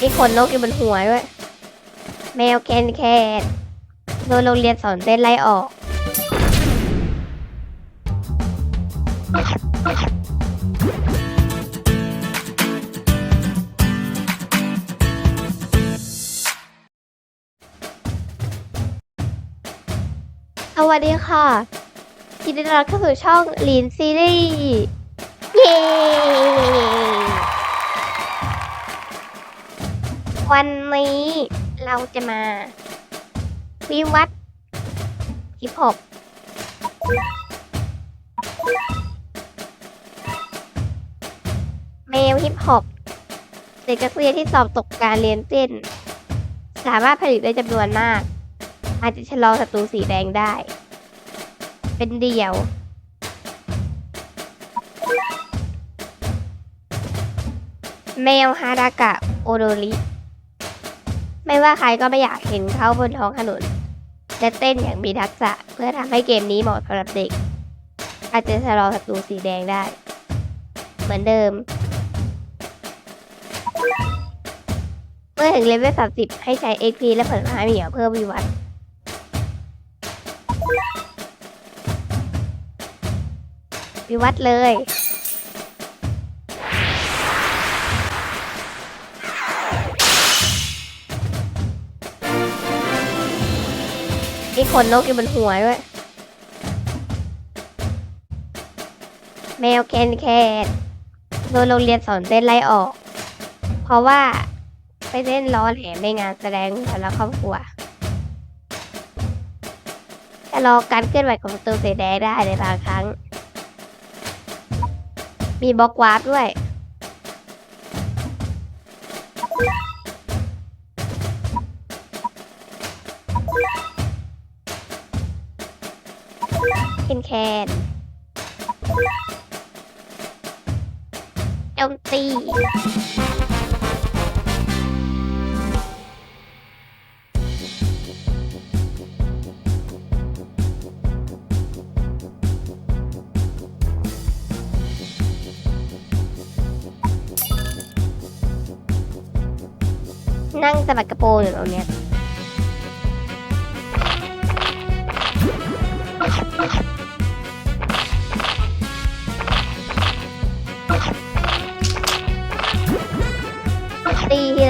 มีขนนกอยู่บนหัวด้วย แมวแคนแคทโดนโรงเรียนสอนเต้นไล่ออก สวัสดีค่ะยินดีต้อนรับเข้าสู่ช่องลีนซีรีส์ เย้ วันนี้เราจะมา วิวัฒน์ฮิปฮอปแมวฮิปฮอปเด็กนักเรียนที่สอบตกการเรียนเต้น สามารถผลิตได้จำนวนมาก อาจจะชะลอศัตรูสีแดงได้ เป็นเดี่ยวแมวฮารากะโอโดริ ไม่ว่าใครก็ไม่อยากเห็นเขาบนท้องถนนและเต้นอย่างมีทักษะเพื่อทำให้เกมนี้เหมาะสำหรับเด็ก อาจจะชะลอศัตรูสีแดงได้ เหมือนเดิม เมื่อถึงเลเวล 30 ให้ใช้ XP และผลไม้เหมียวเพื่อวิวัฒน์วิวัฒน์เลย มีขนนกอยู่บนหัวด้วย แมวแคนแคทโดนโรงเรียนสอนเต้นไล่ออก เพราะว่าไปเต้นล้อแหมในงานแสดงสำหรับครอบครัวจะรอการเคลื่อนไหวของประตูสีแดงได้ในบางครั้ง มีบล็อกวาร์ปด้วย เคนแคนโจมตีนั่งสะบัดกระโปรงอยู่ตรงเนี้ย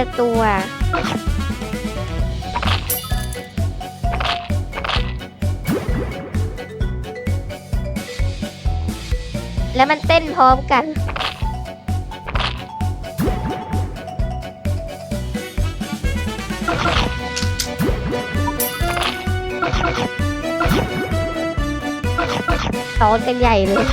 ละตัว แล้วมันเต้นพร้อมกันซ้อนกันใหญ่เลย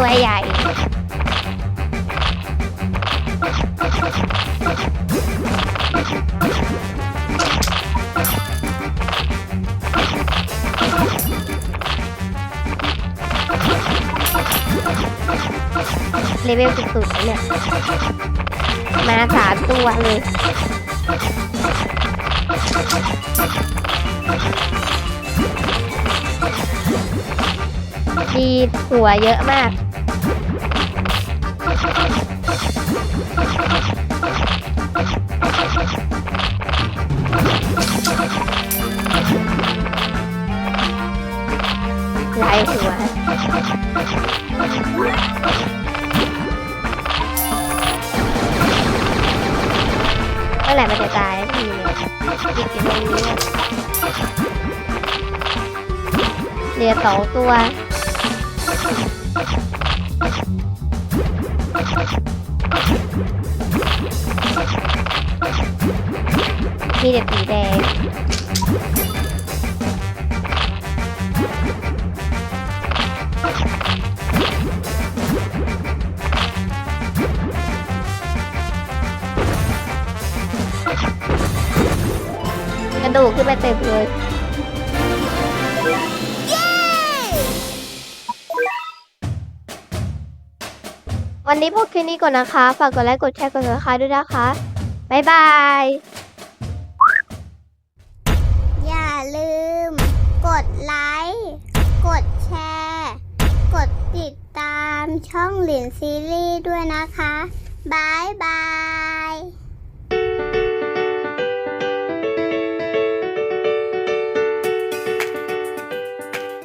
ตัวใหญ่ เลเวลสุดๆเนี่ย มาสามตัวเลยมีหัวเยอะมาก เมื่อไหร่มันจะตายทีเนี่ยติดอยู่ตรงนี้เหลือสองตัวมีแต่สีแดง ดูกขึ้นไปเต็มเลย วันนี้พวกคลิปนี้ก่อนนะคะ ฝากกดไลค์กดแชร์กดติดตามด้วยนะคะ บ๊ายบาย อย่าลืม กดไลค์ กดแชร์ กดติดตามช่องหลินซีรีส์ด้วยนะคะบายบาย